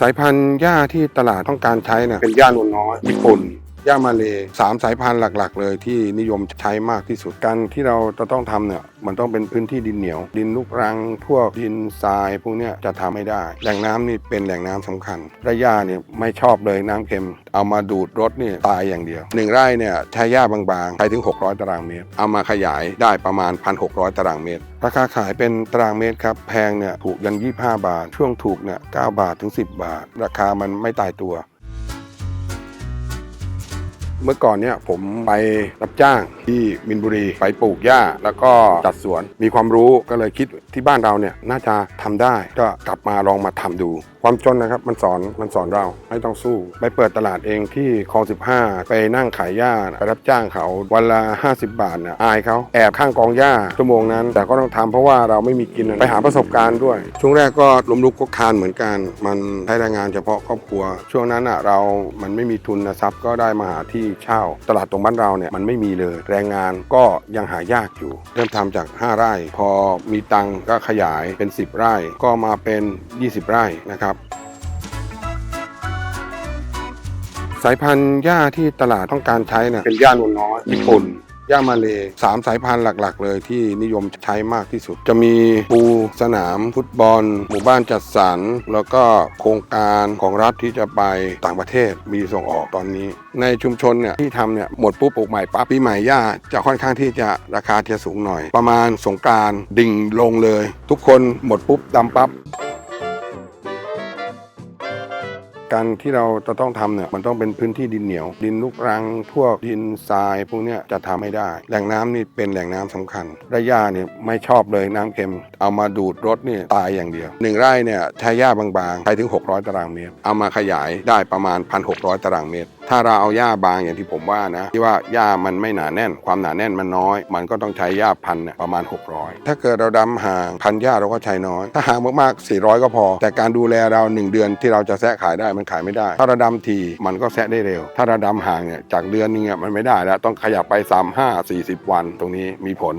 สายพันธุ์หญ้าที่ตลาดต้องการใช้เนี่ยเป็นหญ้านวลน้อยญี่ปุ่น หญ้ามาเลสามสายพันธุ์หลัก ๆ เลยที่นิยมใช้มากที่สุดการที่เราจะต้องทำเนี่ยมันต้องเป็นพื้นที่ดินเหนียว ดินลูกรัง พวกดินทรายพวกเนี้ยจะทำไม่ได้ แหล่งน้ำนี่เป็นแหล่งน้ำสำคัญและหญ้าเนี่ยไม่ชอบเลยน้ำเค็ม เอามาดูดรถนี่ตายอย่างเดียวหนึ่งไร่เนี่ยใช้หญ้าบางๆใช้ถึง 600 ตารางเมตร เอามาขยายได้ประมาณ 1,600 ตารางเมตร ราคาขายเป็นตารางเมตรครับแพงเนี่ยถูกยัน 25 บาท ช่วงถูกเนี่ย9บาทถึง 10 บาท ราคามันไม่ตายตัว เมื่อก่อนเนี่ยผมไปรับจ้างที่มินบุรีไปปลูกหญ้า แล้วก็จัดสวนมีความรู้ก็เลยคิดที่บ้านเราเนี่ยน่าจะทำได้ก็กลับมาลองมาทำดู ความจนนะครับมันสอนมันสอนเราไม่ต้องสู้ ไปเปิดตลาดเองที่คลอง15 ไปนั่งขายหญ้าไปรับจ้างเขาวันละ 50 บาทนี่ยอายเขาแอบข้างกองหญ้าชั่วโมงนั้น แต่ก็ต้องทำเพราะว่าเราไม่มีกินไปหาประสบการณ์ด้วย ช่วงแรกก็ล้มลุกคลุกคานเหมือนกัน มันใช้แรงงานเฉพาะครอบครัว ช่วงนั้นอะเรามันไม่มีทุนทรัพย์ก็ได้มาหาที่เช่า ตลาดตรงบ้านเราเนี่ยมันไม่มีเลยแรงงานก็ยังหายากอยู่ เริ่มทำจาก 5 ไร่ พอมีตังก็ขยายเป็น 10 ไร่ก็มาเป็น 20 ไร่นะครับสายพันธุ์หญ้าที่ตลาดต้องการใช้เนี่ยเป็นหญ้านวลน้อยญี่ปุ่นหญ้ามาเลสามสายพันธุ์หลัก ๆ เลยที่นิยมใช้มากที่สุด จะมีปูสนาม ฟุตบอล หมู่บ้านจัดสรร แล้วก็โครงการของรัฐที่จะไปต่างประเทศมีส่งออกตอนนี้ ในชุมชนเนี่ยที่ทำเนี่ยหมดปุ๊บปลูกใหม่ปั๊บปีใหม่หญ้าจะค่อนข้างที่จะราคาจะสูงหน่อย ประมาณสงการดิ่งลงเลย ทุกคนหมดปุ๊บดำปั๊บ การที่เราจะต้องทำเนี่ยมันต้องเป็นพื้นที่ดินเหนียว ดินลูกรังพวกดินทรายพวกเนี้ยจะทำไม่ได้ แหล่งน้ำนี่เป็นแหล่งน้ำสำคัญและหญ้าเนี่ยไม่ชอบเลยน้ำเค็ม เอามาดูดรถนี่ตายอย่างเดียวหนึ่งไร่เนี่ยใช้หญ้าบางๆใช้ถึง 600 ตารางเมตร เอามาขยายได้ประมาณ 1,600 ตารางเมตร ถ้าเราเอาหญ้าบางอย่างที่ผมว่านะ ที่ว่าหญ้ามันไม่หนาแน่น ความหนาแน่นมันน้อย มันก็ต้องใช้หญ้าพันประมาณ 600 ถ้าเกิดเราดำห่างพันหญ้าเราก็ใช้น้อย ถ้าห่างมากๆ 400 ก็พอ แต่การดูแลเรา 1 เดือนที่เราจะแซะขายได้มันขายไม่ได้ ถ้าเราดำทีมันก็แซะได้เร็ว ถ้าเราดำห่างเนี่ยจากเดือนนึงเนี่ยมันไม่ได้แล้วต้องขยับไป 3 5 40 วันตรงนี้มีผล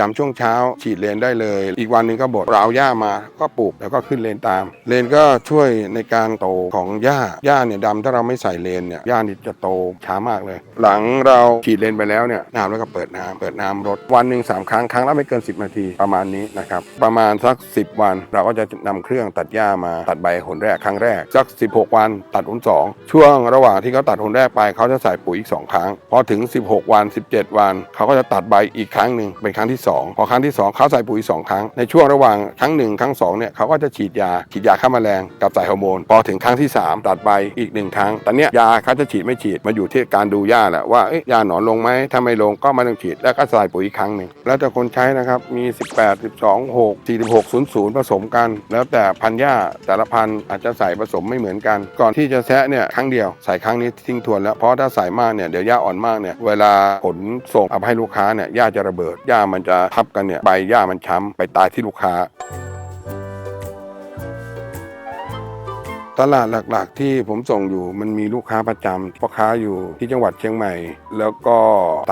ดำช่วงเช้าฉีดเลนได้เลย อีกวันหนึ่งก็บดเราเอาหญ้ามาก็ปลูกแล้วก็ขึ้นเลนตาม เลนก็ช่วยในการโตของหญ้าหญ้าเนี่ยดำถ้าเราไม่ใส่เลนเนี่ยหญ้านี่จะโตช้ามากเลย หลังเราฉีดเลนไปแล้วเนี่ยน้ำแล้วก็เปิดน้ำเปิดน้ำรดวันหนึ่งสามครั้งครั้งละไม่เกิน 10 นาทีประมาณนี้นะครับประมาณสัก 10 วัน เราก็จะนำเครื่องตัดหญ้ามาตัดใบหนแรกครั้งแรกสัก 16 วันตัดหนสองช่วงระหว่างที่เขาตัดหนแรกไปเขาจะใส่ปุ๋ยอีกสองครั้ง พอถึง 16 วัน 17 วัน เขาก็จะตัดใบอีกครั้งหนึ่งเป็นครั้งที่ 2พอครั้งที่ 2เขาใส่ปุ๋ย 2 ครั้ง ในช่วงระหว่างครั้งหนึ่งครั้งสองเนี่ยเขาก็จะฉีดยาฉีดยาฆ่าแมลงกับใส่ฮอร์โมน พอถึงครั้งที่ 3 ตัดใบอีกหนึ่งครั้งต่เนี้ยยาเขาจะฉีดไม่ฉีดมาอยู่ที่การดูหญ้าแหละว่ายาหนอนลงไหมถ้าไม่ลงก็ไม่ต้องฉีดแล้วก็ใส่ปุ๋ยอีกครั้งหนึ่งแล้วแต่คนใช้นะครับมี 18 12 6 46 00 ผสมกัน แล้วแต่พันหญ้าแต่ละพันอาจจะใส่ผสมไม่เหมือนกัน ก่อนที่จะแซะเนี่ยครั้งเดียวใส่ครั้งนี้ทิ้งทวนแล้วเพราะถ้าใส่มากเนี่ยเดี๋ยวหญ้าอ่อนมากเนี่ยเวลาขนส่งเอาให้ลูกค้าเนี่ยหญ้าจะระเบิดหญ้ามันจะทับกันเนี่ยใบหญ้ามันช้ำไปตายที่ลูกค้า ตลาดหลักๆที่ผมส่งอยู่มันมีลูกค้าประจำพ่อค้าอยู่ที่จังหวัดเชียงใหม่ แล้วก็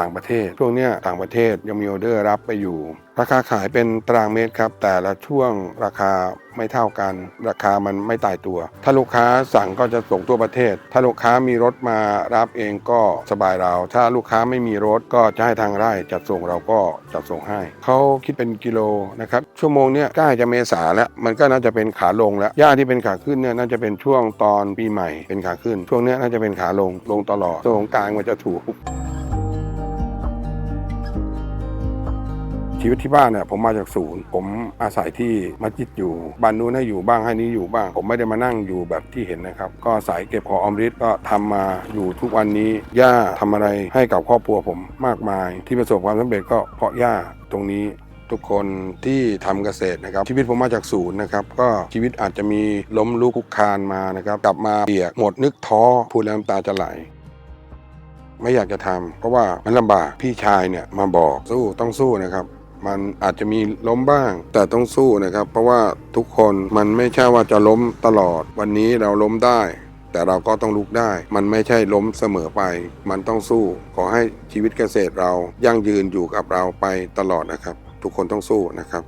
ต่างประเทศ ช่วงเนี้ยต่างประเทศยังมีออเดอร์รับไปอยู่ ราคาขายเป็นตารางเมตรครับ แต่ละช่วงราคาไม่เท่ากัน ราคามันไม่ตายตัว ถ้าลูกค้าสั่งก็จะส่งทั่วประเทศ ถ้าลูกค้ามีรถมารับเองก็สบายเรา ถ้าลูกค้าไม่มีรถก็จะให้ทางไร่จัดส่งเราก็จัดส่งให้ เขาคิดเป็นกิโลนะครับ ชั่วโมงเนี้ยใกล้จะเมษาแล้ว มันก็น่าจะเป็นขาลงแล้วหญ้าที่เป็นขาขึ้นเนี่ยน่าจะเป็นช่วงตอนปีใหม่เป็นขาขึ้น ช่วงเนี้ยน่าจะเป็นขาลงลงตลอดช่วงของกลางมันจะถูก ชีวิตที่บ้านเนี่ยผมมาจากศูนย์ ผมอาศัยที่มัสยิดอยู่บ้านนู้นให้อยู่บ้างให้นี้อยู่บ้าง ผมไม่ได้มานั่งอยู่แบบที่เห็นนะครับ ก็อายเก็บหออมริตก็ทำมาอยู่ทุกวันนี้ย่าทำอะไรให้กับครอบครัวผมมากมาย ที่ประสบความสำเร็จก็เพราะย่าตรงนี้ทุกคนที่ทำเกษตรนะครับชีวิตผมมาจากศูนย์นะครับก็ชีวิตอาจจะมีล้มลุกคลุกคานมานะครับกลับมาเปียกหมดนึกท้อพูดแล้วน้ำตาจะไหลไม่อยากจะทำเพราะว่ามันลำบากพี่ชายเนี่ยมาบอกสู้ต้องสู้นะครับ มันอาจจะมีล้มบ้าง แต่ต้องสู้นะครับ เพราะว่าทุกคนมันไม่ใช่ว่าจะล้มตลอด วันนี้เราล้มได้ แต่เราก็ต้องลุกได้ มันไม่ใช่ล้มเสมอไป มันต้องสู้ ขอให้ชีวิตเกษตรเรายั่งยืนอยู่กับเราไปตลอดนะครับ ทุกคนต้องสู้นะครับ